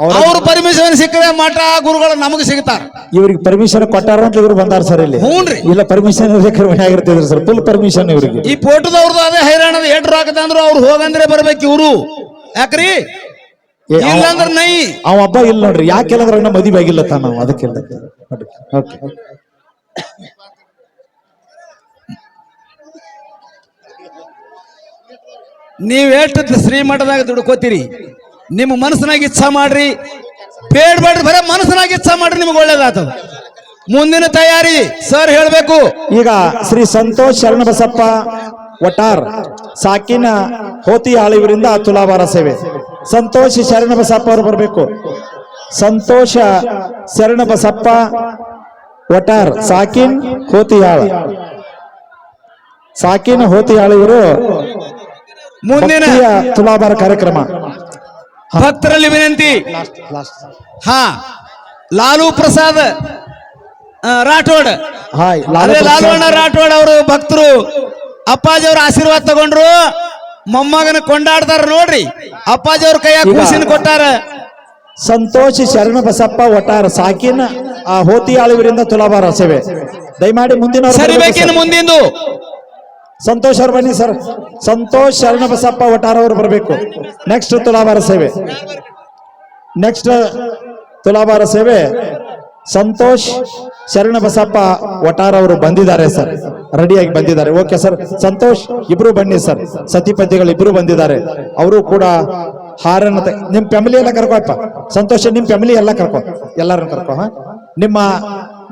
ಅವ್ರ- ಪರ್ಮಿಷನ್ ಸಿಕ್ಕರೆ ಮಠ ಗುರುಗಳು ನಮಗೆ ಸಿಗ್ತಾರ. ಇವ್ರಿಗೆ ಪರ್ಮಿಷನ್ ಕೊಟ್ಟಾರ ಅಂತ ಇವ್ರು ಬಂದಾರ ಸರ್ ಇಲ್ಲಿ. ಹ್ಞೂನ್ರಿ. ಇಲ್ಲ ಪರ್ಮಿಷನ್ ಮನೆ ಆಗಿರ್ತಿದ್ರು ಸರ್. ಫುಲ್ ಪರ್ಮಿಷನ್ ಇವ್ರಿಗೆ. ಈ ಫೋಟೋದವ್ರದ್ದು ಅದೇ ಹೈರಾಣದ ಎಟ್ರು ಹಾಕದಂದ್ರು ಅವ್ರು ಹೋಗಂದ್ರೆ ಬರ್ಬೇಕು ಇವರು. ಯಾಕ್ರಿ? ಇಲ್ಲಂದ್ರೆ ನೈ. ಅವ ಹಬ್ಬ ಇಲ್ಲ ನೋಡ್ರಿ. ಯಾಕೆ ಇಲ್ಲಂದ್ರೆ ಇನ್ನ ಮದುವೆ ಆಗಿಲ್ಲ ತಾನ ನಾವು ಓಕೆ. ನೀವ್ ಎಷ್ಟು ಶ್ರೀಮಠದಾಗ ದುಡ್ಕೋತೀರಿ? ನಿಮ್ಮ ಮನಸ್ಸಿನಾಗ ಇಚ್ಛಾ ಮಾಡ್ರಿ. ಬೇಡ್ಬೇಡ್ರಿ ಬರೇ ಮನಸ್ಸಿನಾಗ ಇಚ್ಛಾ ಮಾಡ್ರಿ ನಿಮ್ಗೆ ಒಳ್ಳೇದಾಗ್ತದ. ಮುಂದಿನ ತಯಾರಿ ಸರ್ ಹೇಳಬೇಕು. ಈಗ ಶ್ರೀ ಸಂತೋಷ್ ಶರಣ ಬಸಪ್ಪ ವಟಾರ್ ಸಾಕಿನ ಹೋತಿ ಆಳಿವರಿಂದ ತುಲಾಭಾರ ಸೇವೆ. ಸಂತೋಷ್ ಶರಣ ಬಸಪ್ಪ ಅವರು ಬರಬೇಕು. ಸಂತೋಷ ಶರಣ ಬಸಪ್ಪ ವಟಾರ್ ಸಾಕಿನ್ ಹೋತಿಯಾಳ ಸಾಕಿನ ಹೋತಿಯಾಳ ಇವರು ಮುಂದಿನ ತುಲಾಭಾರ ಕಾರ್ಯಕ್ರಮ. ಭಕ್ತರಲ್ಲಿ ವಿನಂತಿ. ಹಾ ಲಾಲು ಪ್ರಸಾದ್ ರಾಠೋಡ್. ಹಾಯ್ ಅದೇ ಲಾಲು ಅಣ್ಣ ರಾಠೋಡ್ ಅವರು ಭಕ್ತರು. ಅಪ್ಪಾಜಿ ಅವ್ರ ಆಶೀರ್ವಾದ ತಗೊಂಡ್ರು. ಮೊಮ್ಮಗನ ಕೊಂಡಾಡ್ತಾರ ನೋಡ್ರಿ. ಅಪ್ಪಾಜಿ ಅವ್ರ ಕೈಯಾಗ ಈಗ- ಕೂಸಿನ ಕೊಟ್ಟಾರ. ಸಂತೋಷ್ ಶರಣ ಬಸಪ್ಪ ಒಟ್ಟಾರ ಸಾಕಿನ ಆ ಹೋತಿ ಆಳುವರಿಂದ ತುಲಾಭಾರ ಸೇವೆ. ದಯಮಾಡಿ ಮುಂದಿನ ಸರಿಬೇಕಿನ ಮುಂದಿಂದು. ಸಂತೋಷ್ ಅವ್ರು ಬನ್ನಿ ಸರ್. ಸಂತೋಷ್ ಶರಣ ಬಸಪ್ಪ ವಟಾರ್ ಅವರು ಬರಬೇಕು. ನೆಕ್ಸ್ಟ್ ತುಲಾಭಾರ ಸೇವೆ. ನೆಕ್ಸ್ಟ್ ತುಲಾಭಾರ ಸೇವೆ. ಸಂತೋಷ್ ಶರಣ ಬಸಪ್ಪ ವಟಾರ್ ಅವರು ಬಂದಿದ್ದಾರೆ ಸರ್. ರೆಡಿಯಾಗಿ ಬಂದಿದ್ದಾರೆ. ಓಕೆ ಸರ್ ಸಂತೋಷ್, ಇಬ್ರು ಬನ್ನಿ ಸರ್. ಸತಿಪತಿಗಳು ಇಬ್ರು ಬಂದಿದ್ದಾರೆ. ಅವರು ಕೂಡ ಹಾರನ್ನ ನಿಮ್ ಫ್ಯಾಮಿಲಿ ಎಲ್ಲ ಕರ್ಕೋಪ್ಪ ಸಂತೋಷ, ನಿಮ್ ಫ್ಯಾಮಿಲಿ ಎಲ್ಲ ಕರ್ಕೋ. ಎಲ್ಲಾರನ್ನ ಕರ್ಕೋ, ಹ? ನಿಮ್ಮ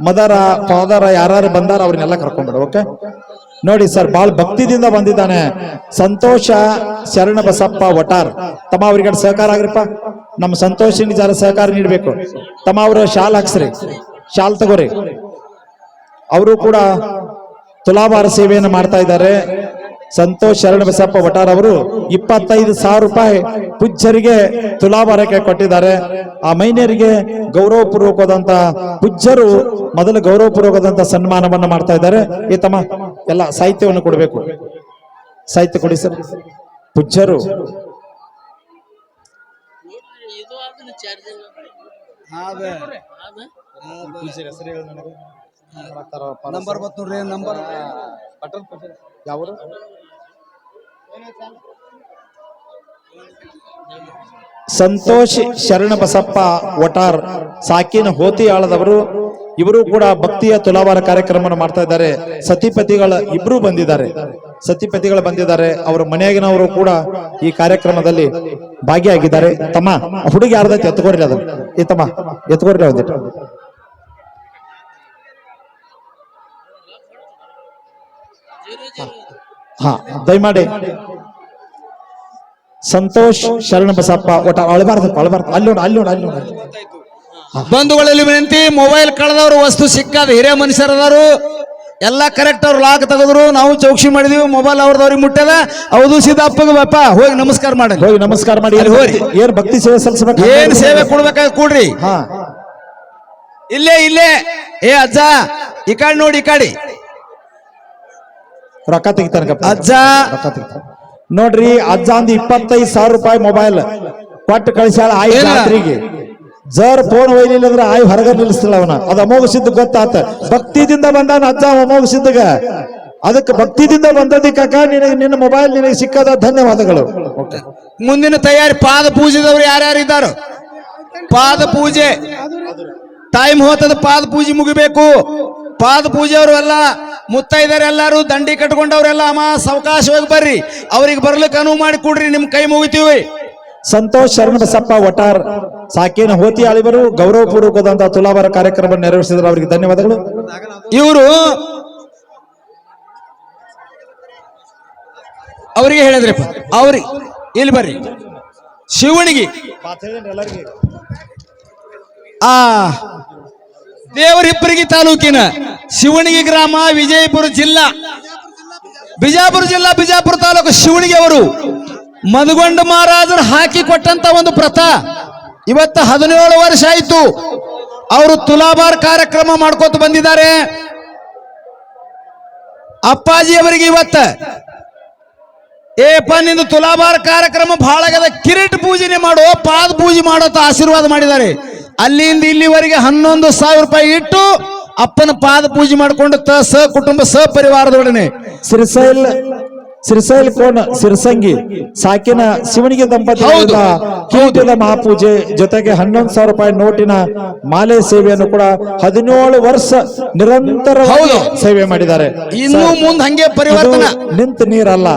ಮದರ ಫಾದರ ಯಾರು ಬಂದಾರ, ಅವ್ರನ್ನೆಲ್ಲ ಕರ್ಕೊಂಡ್ಬಿಡು ಓಕೆ ನೋಡಿ ಸರ್ ಬಹಳ ಭಕ್ತಿದಿಂದ ಬಂದಿದ್ದಾನೆ. ಸಂತೋಷ ಶರಣ ಬಸಪ್ಪ ಒಟಾರ್ ತಮ್ಮ ಅವ್ರಿಗೆ ಸಹಕಾರ ಆಗ್ರಿಪ್ಪ. ನಮ್ಮ ಸಂತೋಷಿನ ಜರ ಸಹಕಾರ ನೀಡಬೇಕು. ತಮ್ಮ ಅವರು ಶಾಲ್ ಹಾಕ್ಸ್ರಿ. ಶಾಲ್ ತಗೋರಿ. ಅವರು ಕೂಡ ತುಲಾಭಾರ ಸೇವೆಯನ್ನು ಮಾಡ್ತಾ ಇದ್ದಾರೆ. ಸಂತೋಷ್ ಶರಣ ಬಸಪ್ಪ ವಟಾರ್ ಅವರು ಇಪ್ಪತ್ತೈದು ಸಾವಿರ ರೂಪಾಯಿ ಪೂಜ್ಯರಿಗೆ ತುಲಾಭಾರಕ್ಕೆ ಕೊಟ್ಟಿದ್ದಾರೆ. ಆ ಮೈನೇರಿಗೆ ಗೌರವಪೂರ್ವಕವಾದಂತ ಪೂಜ್ಯರು ಮೊದಲು ಗೌರವಪೂರ್ವಕವಾದಂತ ಸನ್ಮಾನವನ್ನು ಮಾಡ್ತಾ ಇದ್ದಾರೆ. ಈ ತಮ್ಮ ಎಲ್ಲ ಸಾಹಿತ್ಯವನ್ನು ಕೊಡಬೇಕು. ಸಾಹಿತ್ಯ ಕೊಡಿ ಸರ್. ಪುಜ್ಜರು ನಂಬರ್ ಬತ್ ನೋಡ್ರಿ ನಂಬರ್. ಯಾವರು ಸಂತೋಷ್ ಶರಣ ಬಸಪ್ಪ ವಟಾರ್ ಸಾಕಿನ ಹೋತಿ ಆಳದವರು ಇವರು ಕೂಡ ಭಕ್ತಿಯ ತುಲಾವಾರ ಕಾರ್ಯಕ್ರಮವನ್ನು ಮಾಡ್ತಾ ಇದ್ದಾರೆ. ಸತಿಪತಿಗಳ ಇಬ್ರು ಬಂದಿದ್ದಾರೆ. ಸತಿಪತಿಗಳು ಬಂದಿದ್ದಾರೆ. ಅವರ ಮನೆಯಾಗಿನವರು ಕೂಡ ಈ ಕಾರ್ಯಕ್ರಮದಲ್ಲಿ ಭಾಗಿಯಾಗಿದ್ದಾರೆ. ತಮ್ಮ ಹುಡುಗಿ ಯಾರ್ದೈತಿ ಎತ್ಕೋರಿ ಅದು ಈ ತಮ್ಮ ಎತ್ಕೋರಿ ಒಂದಿಟ್ಟು ಹಾ, ದಯಮಾಡಿ. ಸಂತೋಷ್ ಶರಣ ಬಸಪ್ಪ ಒಟ್ಟ ಅಳಬಾರ್ದು ಅಳಬಾರ್ದು. ಅಲ್ಲಿ ನೋಡು, ಅಲ್ಲಿ ಅಲ್ಲಿ ಬಂಧುಗಳಲ್ಲಿ ವಿನಂತಿ ಮೊಬೈಲ್ ಕಳೆದವ್ರು ವಸ್ತು ಸಿಕ್ಕಾದ ಹಿರಿಯ ಮನುಷ್ಯರದವರು ಎಲ್ಲ ಕರೆಕ್ಟ್ ಅವ್ರು ಲಾಕ್ ತೆಗೆದ್ರು. ನಾವು ಚೌಕ್ಷಿ ಮಾಡಿದೀವಿ ಮೊಬೈಲ್ ಅವ್ರದವ್ರಿಗೆ ಮುಟ್ಟದ. ಹೌದು ಸಿದ್ದಪ್ಪಗೆ ಬಪ್ಪ ಹೋಗಿ ನಮಸ್ಕಾರ ಮಾಡಿ ಹೋಗಿ ನಮಸ್ಕಾರ ಮಾಡಿ. ಹೋಗ್ರಿ. ಏನ್ ಭಕ್ತಿ ಸೇವೆ ಸಲ್ಲಿಸ್ಬೇಕು? ಏನ್ ಸೇವೆ ಕೊಡ್ಬೇಕ ಕೊಡ್ರಿ. ಹಾ. ಇಲ್ಲೇ ಇಲ್ಲೇ. ಏ ಅಜ್ಜ ಈ ಕಡೆ ನೋಡಿ ಈ ಕಾಡಿ. ರೊಕ್ಕ ತೆಗಿತಾರ ಅಜ್ಜ. ನೋಡ್ರಿ ಅಜ್ಜ ಅಂದ್ ಇಪ್ಪತ್ತೈದು ಸಾವಿರ ರೂಪಾಯಿ ಮೊಬೈಲ್ ಕೊಟ್ಟು ಕಳಿಸ್ಯಾಳ ಆಯ್ತು ಏನ? ಜರ್ ಫೋನ್ ಒಯ್ಲಿಲ್ಲ ಅಂದ್ರೆ ಆಯ್ ಹೊರಗ ನಿಲ್ಲಿಸ್ತಿಲ್ಲ ಅವನ. ಅದ ಅಮೋಘ ಸಿದ್ಧ ಗೊತ್ತಾತ. ಭಕ್ತಿದಿಂದ ಬಂದಾನ ಅಜ್ಜ ಅಮೋಘ ಸಿದ್ಧಗ. ಅದಕ್ಕೆ ಭಕ್ತಿದಿಂದ ಬಂದದಕ್ಕ ನಿನಗೆ ನಿನ್ನ ಮೊಬೈಲ್ ನಿನಗೆ ಸಿಕ್ಕದ ಧನ್ಯವಾದಗಳು. ಮುಂದಿನ ತಯಾರಿ ಪಾದ ಪೂಜೆದವ್ರು ಯಾರ್ಯಾರು ಇದ್ದಾರೋ? ಪಾದ ಪೂಜೆ. ಟೈಮ್ ಹೋತದ ಪಾದ ಪೂಜೆ ಮುಗಿಬೇಕು. ಪಾದ ಪೂಜೆ ಮುತ್ತೈದರೆಲ್ಲರೂ ದಂಡಿ ಕಟ್ಕೊಂಡವ್ರೆಲ್ಲ ಅಮ್ಮ ಸಾವಕಾಶವಾಗಿ ಬರ್ರಿ. ಅವ್ರಿಗೆ ಬರ್ಲಿಕ್ಕೆ ಅನುವು ಮಾಡಿ ಕೊಡ್ರಿ ನಿಮ್ ಕೈ ಮುಗಿತೀವಿ. ಸಂತೋಷ್ ಶರಣಬಸಪ್ಪ ವಟಾರ್ ಸಾಕೇನ ಹೋತಿ ಆಳಿವರು ಗೌರವಪೂರ್ವಕವಾದಂತಹ ತುಲಾಭಾರ ಕಾರ್ಯಕ್ರಮ ನೆರವೇರಿಸಿದ್ರು. ಅವರಿಗೆ ಧನ್ಯವಾದಗಳು. ಇವರು ಅವರಿಗೆ ಹೇಳಿದ್ರಪ್ಪ ಅವ್ರಿ ಇಲ್ಲಿ ಬರ್ರಿ. ಶಿವಣಿಗೆ ಆ ದೇವರಿಬ್ಬರಿಗೆ ತಾಲೂಕಿನ ಶಿವಣಿಗೆ ಗ್ರಾಮ ವಿಜಯಪುರ ಜಿಲ್ಲಾ ಬಿಜಾಪುರ ಜಿಲ್ಲಾ ಬಿಜಾಪುರ ತಾಲೂಕು ಶಿವಣಿಗೆ ಅವರು ಮಧುಗೊಂಡ ಮಹಾರಾಜರು ಹಾಕಿ ಕೊಟ್ಟಂತ ಒಂದು ಪ್ರಥಾ ಇವತ್ತು ಹದಿನೇಳು ವರ್ಷ ಆಯ್ತು. ಅವರು ತುಲಾಭಾರ್ ಕಾರ್ಯಕ್ರಮ ಮಾಡ್ಕೋತ ಬಂದಿದ್ದಾರೆ. ಅಪ್ಪಾಜಿ ಅವರಿಗೆ ಇವತ್ತ ಏಪ ನಿಂದು ತುಲಾಭಾರ ಕಾರ್ಯಕ್ರಮ ಬಹಳ ಆಗದ ಕಿರೀಟ ಪೂಜೆನೆ ಮಾಡೋ, ಪಾದ ಪೂಜೆ ಮಾಡೋತ ಆಶೀರ್ವಾದ ಮಾಡಿದ್ದಾರೆ. ಅಲ್ಲಿಂದ ಇಲ್ಲಿವರೆಗೆ ಹನ್ನೊಂದು ಸಾವಿರ ರೂಪಾಯಿ ಇಟ್ಟು ಅಪ್ಪನ ಪಾದ ಪೂಜೆ ಮಾಡಿಕೊಂಡು ತ, ಸ ಕುಟುಂಬ, ಸ ಪರಿವಾರದೊಡನೆ. ಸಿರಿಸೈಲ್ ಸಿರಿಸೈಲ್ ಕೋನ್ ಸಿರ್ಸಂಗಿ ಸಾಕಿನ ಶಿವನಿಗೆ ದಂಪತಿಗಳಿಂದ ಕೀಟದ ಮಹಾಪೂಜೆ ಜೊತೆಗೆ ಹನ್ನೊಂದು ಸಾವಿರ ರೂಪಾಯಿ ನೋಟಿನ ಮಾಲೆ ಸೇವೆಯನ್ನು ಕೂಡ ಹದಿನೇಳು ವರ್ಷ ನಿರಂತರ ಹೌದು. ಸೇವೆ ಮಾಡಿದ್ದಾರೆ. ಇನ್ನು ಮುಂದೆ ಹಂಗೆ ಪರಿವರ್ತನ. ನಿಂತ ನೀರಲ್ಲ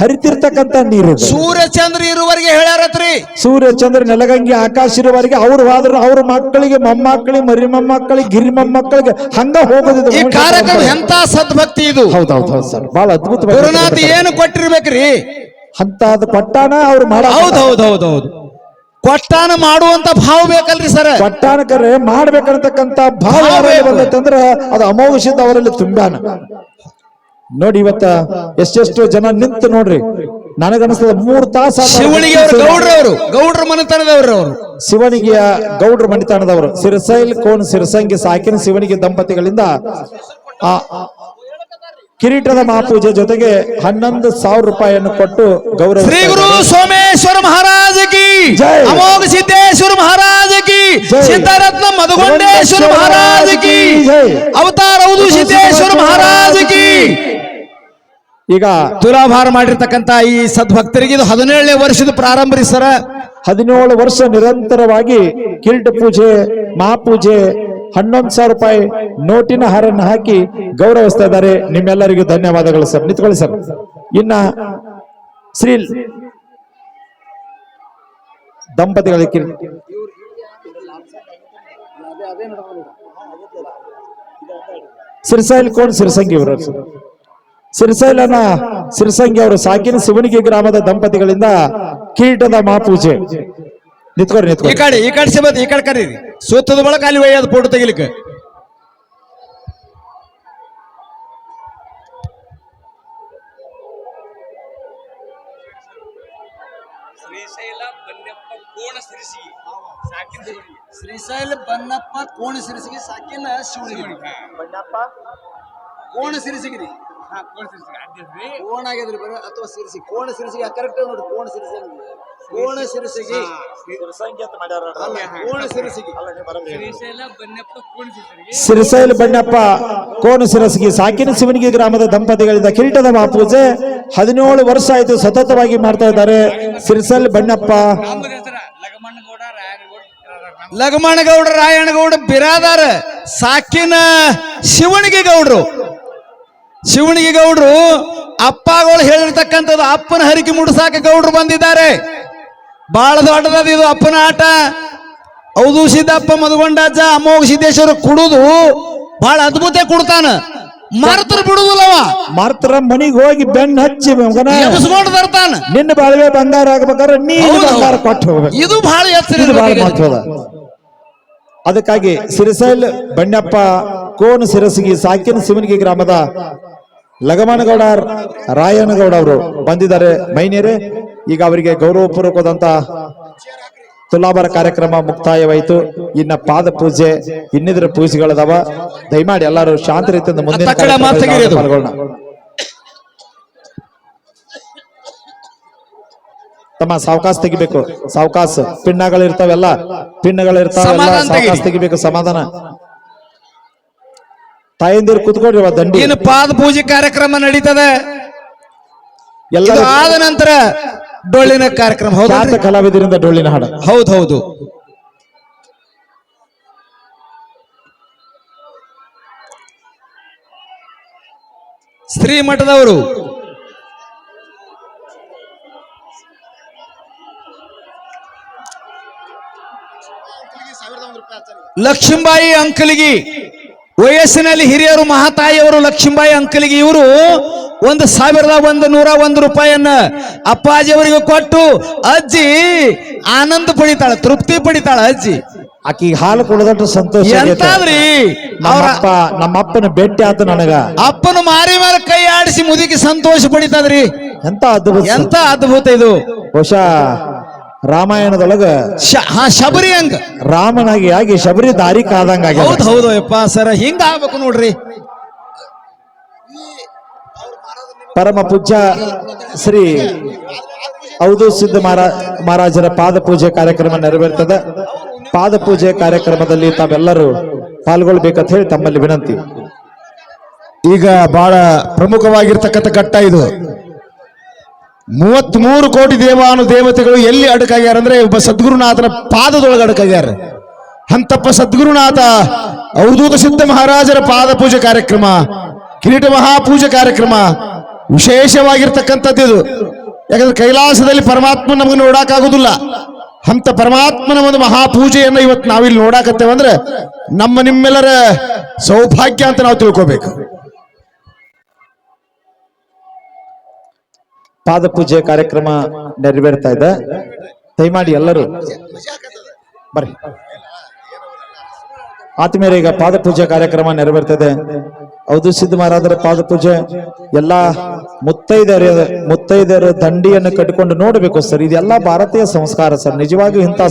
ಹರಿತಿರ್ತಕ್ಕಂತ ನೀರು ಸೂರ್ಯ ಚಂದ್ರ ಇರುವರೆಗೆ ಹೇಳ್ಯಾರತ್ರಿ. ಸೂರ್ಯ ಚಂದ್ರ ನೆಲಗಂಗಿ ಆಕಾಶ ಇರುವವರೆಗೆ ಅವ್ರು ಆದ್ರೂ ಅವ್ರ ಮಕ್ಕಳಿಗೆ ಮೊಮ್ಮಕ್ಕಳಿಗೆ ಮರಿ ಮೊಮ್ಮಕ್ಕಳಿಗೆ ಗಿರಿ ಮೊಮ್ಮಕ್ಕಳಿಗೆ ಹಂಗ ಹೋಗೋದಿದು. ಈ ಕಾರ್ಯಕ್ರಮ ಎಂತ ಸದ್ಭಕ್ತಿ ಇದು. ಹೌದೌದು ಹೌದು ಸರ್. ಬಹಳ ಅದ್ಭುತ ಏನು ಕೊಟ್ಟಿರ್ಬೇಕ್ರಿ. ಅಂತದ್ ಕೊಟ್ಟಾನ ಅವ್ರು ಮಾಡ ಹೌದ್ ಹೌದ್ ಹೌದ್ ಹೌದು. ಕೊಟ್ಟಾನ ಮಾಡುವಂತ ಭಾವ ಬೇಕಲ್ರಿ ಸರ್. ಕೊಟ್ಟಾನ ಕರೆ ಮಾಡ್ಬೇಕಂತಕ್ಕಂತ ಭಾವ. ಅಂದ್ರೆ ಅದು ಅಮೋಘಿಸಿದ ಅವರಲ್ಲಿ ತುಂಬಾನ ನೋಡಿ ಇವತ್ತ ಎಷ್ಟೆಷ್ಟು ಜನ ನಿಂತು ನೋಡ್ರಿ. ನನಗನ್ಸದ ಮೂರ್ ತಾಸ ಶಿವಳಿಗೆ ಗೌಡ್ರವರು ಗೌಡ್ರ ಮನೆತನದವರು ಅವರು. ಶಿವನಿಗೆಯ ಗೌಡ್ರ ಮನೆತನದವರು. ಸಿರಸೈಲ್ ಕೋನ್ ಸಿರಸಂಗಿ ಸಾಕಿನ ಶಿವನಿಗೆ ದಂಪತಿಗಳಿಂದ ಆ ಕಿರೀಟದ ಮಹಾಪೂಜೆ ಜೊತೆಗೆ ಹನ್ನೊಂದು ಸಾವಿರ ರೂಪಾಯಿಯನ್ನು ಕೊಟ್ಟು ಗೌರವ ಶ್ರೀ ಗುರು ಸೋಮೇಶ್ವರ ಮಹಾರಾಜ ಕಿ. ಜೈ. ಅಮೋಘ ಸಿದ್ದೇಶ್ವರ ಮಹಾರಾಜ ಕಿ. ಜೈ. ಸಿದ್ಧರತ್ನ ಮಧುಗೊಂಡೇಶ್ವರ ಮಹಾರಾಜ ಕಿ. ಜೈ. ಅವತಾರ ಹೌದು ಸಿದ್ದೇಶ್ವರ ಮಹಾರಾಜ ಕಿ. ಈಗ ತುಲಾಭಾರ ಮಾಡಿರ್ತಕ್ಕಂತ ಈ ಸದ್ಭಕ್ತರಿಗೆ ಇದು ಹದಿನೇಳನೇ ವರ್ಷದ ಪ್ರಾರಂಭ ರೀ ಸರ. ಹದಿನೇಳು ವರ್ಷ ನಿರಂತರವಾಗಿ ಕಿರೀಟ ಪೂಜೆ ಮಹಾಪೂಜೆ ಹನ್ನೊಂದು ಸಾವಿರ ರೂಪಾಯಿ ನೋಟಿನ ಹಾರನ್ನು ಹಾಕಿ ಗೌರವಿಸ್ತಾ ಇದ್ದಾರೆ ನಿಮ್ಮೆಲ್ಲರಿಗೂ ಧನ್ಯವಾದಗಳು ಸರ್. ನಿಂತ್ಕೊಳ್ಳಿ ಸರ್. ಇನ್ನ ಶ್ರೀ ದಂಪತಿಗಳ ಸಿರ್ಸೈಲ್ ಸಿರಿಸೈಲ್ ಕೋಣ್ ಅವರ ಅವರು ಸಿರಿಸೈಲನ ಸಿರ್ಸಂಗಿ ಅವರು ಸಾಕಿನ ಶಿವನಿಗೆ ಗ್ರಾಮದ ದಂಪತಿಗಳಿಂದ ಕೀಟದ ಮಹಾಪೂಜೆ. ನಿಂತ್ಕೊರಿ ಈ ನಿಂತ್ಕೊರಿ ಕಡೆ ಈ ಕಡೆ ಸಿಬತ್ ಈ ಕಡೆ ಕರೀರಿ. ಸುತ್ತದ ಬಳಕ ಅಲ್ಲಿ ಒಯ್ಯೋದು ಫೋಟೋ ತೆಗಿಲಿಕ್ಕೆ. ಶ್ರೀಶೈಲ ಬನ್ನಪ್ಪ ಕೋಣ ಸಿರಿಸಿಗೆ. ಸಾಕಿನ ಶಿವನಿಗೆ. ಶ್ರೀಶೈಲ ಬನ್ನಪ್ಪ ಕೋಣ ಸಿರಿಸಿಗಿರಿ ಕೋಣ ಆಗಿದ್ರಿ ಬರ ಅಥವಾ ಸಿರಿಸಿ ಕೋಣ ಸಿರಿಸಿಗೆ ಕರೆಕ್ಟ್ ನೋಡಿ ಕೋಣ ಸಿರಿಸಿ ಕೋಣ ಸಿರಿಸಿಗೆ. ಕೋಣ ಸಿರಿಸಿಗೆ. ಸಿರಿಸೈಲ್ ಬಣ್ಣಪ್ಪ ಕೋಣ ಸಿರಸಿಗೆ. ಸಾಕಿನ ಶಿವನಿಗೆ ಗ್ರಾಮದ ದಂಪತಿಗಳಿಂದ ಕಿರೀಟದ ಮಹಾಪೂಜೆ ಹದಿನೇಳು ವರ್ಷ ಆಯ್ತು ಸತತವಾಗಿ ಮಾಡ್ತಾ ಇದ್ದಾರೆ. ಸಿರಿಸೈಲ್ ಬಣ್ಣಪ್ಪ ಲಗಮಣಗೌಡ ರಾಯಣಗೌಡ ಬಿರಾದಾರ. ಸಾಕಿನ ಶಿವನಿಗೆ ಗೌಡ್ರು. ಶಿವಣಿಗೆ ಗೌಡ್ರು ಅಪ್ಪಗಳು ಹೇಳಿರ್ತಕ್ಕಂಥದ್ದು ಅಪ್ಪನ ಹರಿಕೆ ಮುಡಿಸಾಕ ಗೌಡ್ರು ಬಂದಿದ್ದಾರೆ. ಬಹಳ ದೊಡ್ಡದದ ಇದು ಅಪ್ಪನ ಆಟ. ಹೌದು ಸಿದ್ದಪ್ಪ ಮಧುಗೊಂಡಾಜ ಅಮೋಘ ಸಿದ್ದೇಶ್ವರ ಕುಡುದು ಬಹಳ ಅದ್ಭುತ ಕುಡ್ತಾನ. ಮರ್ತರ ಬಿಡುದಿಲ್ಲವ. ಮರ್ತರ ಮನಿಗೆ ಹೋಗಿ ಬೆನ್ನ ಹಚ್ಚಿ ಎಬ್ಸ್ಕೊಂಡು ನಿನ್ನ ಬಾಳ್ವೆ ಬಂಗಾರ ಆಗ್ಬೇಕಾದ್ರೆ ನೀನು. ಬಂಗಾರ ಕೊಟ್ಟು ಹೋಗ್ಬೇಕು. ಇದು ಬಹಳ ಹೆಸರು ಇದು ಬಹಳ. ಮಹತ್ವದ. ಅದಕ್ಕಾಗಿ ಸಿರಿಸೈಲ್ ಬಣ್ಣಪ್ಪ ಕೋನು ಸಿರಸಗಿ ಸಾಕಿನ ಶಿವನಿಗೆ ಗ್ರಾಮದ ಲಗಮನಗೌಡ ರಾಯನಗೌಡ ಅವರು ಬಂದಿದ್ದಾರೆ. ಮೈನೇರೆ ಈಗ ಅವರಿಗೆ ಗೌರವಪೂರ್ವಕವಾದಂತ ತುಲಾಭಾರ ಕಾರ್ಯಕ್ರಮ ಮುಕ್ತಾಯವಾಯಿತು. ಇನ್ನ ಪಾದ ಪೂಜೆ ಇನ್ನಿತರ ಪೂಜೆಗಳದಾವ. ದಯಮಾಡಿ ಎಲ್ಲರೂ ಶಾಂತ ರೀತಿಯಿಂದ ಮುಂದಿನ ಪಾಲ್ಗೊಳ್ಳೋಣ. ತಮ್ಮ ಸಾವಕಾಶ ತೆಗಿಬೇಕು. ಸಾವಕಾಶ ಪಿಣ್ಣಗಳಿರ್ತಾವೆಲ್ಲ ಪಿಣ್ಣಗಳಿರ್ತಾವೆಲ್ಲ ಸಾವಕಾಶ ತೆಗಿಬೇಕು ಸಮಾಧಾನ. ತಾಯಂದಿರು ಕುತ್ಕೊಡ್ರಿ ದಂಡಿ. ಇನ್ನು ಪಾದ ಪೂಜೆ ಕಾರ್ಯಕ್ರಮ ನಡೀತದೆ? ಎಲ್ಲ ಇದು ಆದ ನಂತರ ಡೊಳ್ಳಿನ ಕಾರ್ಯಕ್ರಮ ಹೌದು ಕಲಾವಿದರಿಂದ ಡೊಳ್ಳಿನ ಹಾಡ. ಹೌದು ಹೌದು. ಶ್ರೀಮಠದವರು ಲಕ್ಷ್ಮೀಬಾಯಿ ಅಂಕಲಿಗಿ ವಯಸ್ಸಿನಲ್ಲಿ ಹಿರಿಯರು ಮಹಾತಾಯಿಯವರು ಲಕ್ಷ್ಮೀಬಾಯಿ ಅಂಕಲಿಗೆ ಇವರು ಒಂದು ಸಾವಿರದ ಒಂದು ನೂರ ಒಂದು ರೂಪಾಯಿಯನ್ನ ಅಪ್ಪಾಜಿಯವರಿಗೆ ಕೊಟ್ಟು ಅಜ್ಜಿ ಆನಂದ ಪಡಿತಾಳ ತೃಪ್ತಿ ಪಡಿತಾಳ ಅಜ್ಜಿ. ಆಕಿ ಹಾಲು ಕುಡಿದಟ್ಟು ಸಂತೋಷ ಆಗೈತೆ. ಎಂತಾದ್ರಿ? ಅವ್ರ ನಮ್ಮಪ್ಪ ನಮ್ಮಪ್ಪನ ಭೇಟಿ ಆತು ನನಗ. ಅಪ್ಪನ ಮಾರಿ ಮೇಲೆ ಕೈ ಆಡಿಸಿ ಮುದುಕಿ ಸಂತೋಷ ಪಡಿತಾದ್ರಿ. ಎಂತ ಅದ್ಭುತ. ಎಂತ ಅದ್ಭುತ ಇದು. ಬಹುಶಃ ರಾಮಾಯಣದೊಳಗ ಶ- ಹಾ ಶಬರಿ ಹಂಗ. ರಾಮನಾಗಿ ಆಗಿ ಶಬರಿ ದಾರಿ ಕಾದಂಗ ಹೌದು ಹೌದ್ ಹೌದು ಯಪ್ಪ ಸರ ಹಿಂಗ ಆಗ್ಬೇಕು ನೋಡ್ರಿ. ಪರಮ ಪೂಜ್ಯ ಶ್ರೀ ಹೌದು ಸಿದ್ಧ ಮಹಾರಾ ಮಹಾರಾಜರ ಪಾದ ಪೂಜೆ ಕಾರ್ಯಕ್ರಮ ನೆರವೇರ್ತದೆ. ಪಾದ ಪೂಜೆ ಕಾರ್ಯಕ್ರಮದಲ್ಲಿ ತಾವೆಲ್ಲರೂ ಪಾಲ್ಗೊಳ್ಬೇಕಂತ ಹೇಳಿ ತಮ್ಮಲ್ಲಿ ವಿನಂತಿ. ಈಗ ಬಹಳ ಪ್ರಮುಖವಾಗಿರ್ತಕ್ಕಂಥ ಘಟ್ಟ ಇದು. ಮೂವತ್ಮೂರು ಕೋಟಿ ದೇವಾನು ದೇವತೆಗಳು ಎಲ್ಲಿ ಅಡಕಾಗ್ಯಾರ ಅಂದ್ರೆ ಒಬ್ಬ ಸದ್ಗುರುನಾಥನ ಪಾದದೊಳಗೆ ಅಡಕಾಗ್ಯಾರ. ಅಂತಪ್ಪ ಸದ್ಗುರುನಾಥ ಅವಧೂತ ಸಿದ್ಧ ಮಹಾರಾಜರ ಪಾದ ಪೂಜೆ ಕಾರ್ಯಕ್ರಮ, ಕಿರೀಟ ಮಹಾಪೂಜೆ ಕಾರ್ಯಕ್ರಮ ವಿಶೇಷವಾಗಿರ್ತಕ್ಕಂಥದ್ದು ಇದು ಯಾಕಂದ್ರೆ ಕೈಲಾಸದಲ್ಲಿ ಪರಮಾತ್ಮ ನಮಗೆ ನೋಡಕ್ಕಾಗೋದಿಲ್ಲ ಅಂತ ಪರಮಾತ್ಮನ ಒಂದು ಮಹಾಪೂಜೆಯನ್ನು ಇವತ್ತು ನಾವಿಲ್ಲಿ ನೋಡಾಕತ್ತೇವೆ ಅಂದ್ರೆ ನಮ್ಮ ನಿಮ್ಮೆಲ್ಲರ ಸೌಭಾಗ್ಯ ಅಂತ ನಾವು ತಿಳ್ಕೋಬೇಕು. ಪಾದ ಪೂಜೆ ಕಾರ್ಯಕ್ರಮ ನೆರವೇರ್ತಾ ಇದೆ. ದಯಮಾಡಿ ಎಲ್ಲರೂ ಬರ್ರಿ. ಆತ್ಮೀಯರೇ ಈಗ ಪಾದ ಪೂಜೆ ಕಾರ್ಯಕ್ರಮ ನೆರವೇರ್ತದೆ ಹೌದು, ಸಿದ್ಧ ಮಹಾರಾಜರ ಪಾದ ಪೂಜೆ ಎಲ್ಲಾ ಮುತ್ತೈದೆಯರ, ಮುತ್ತೈದೆಯರು ದಂಡಿಯನ್ನು ಕಟ್ಟಿಕೊಂಡು ನೋಡಬೇಕು ಸರ್. ಇದೆಲ್ಲ ಭಾರತೀಯ ಸಂಸ್ಕಾರ ಸರ್. ನಿಜವಾಗಿಯೂ ಇಂಥ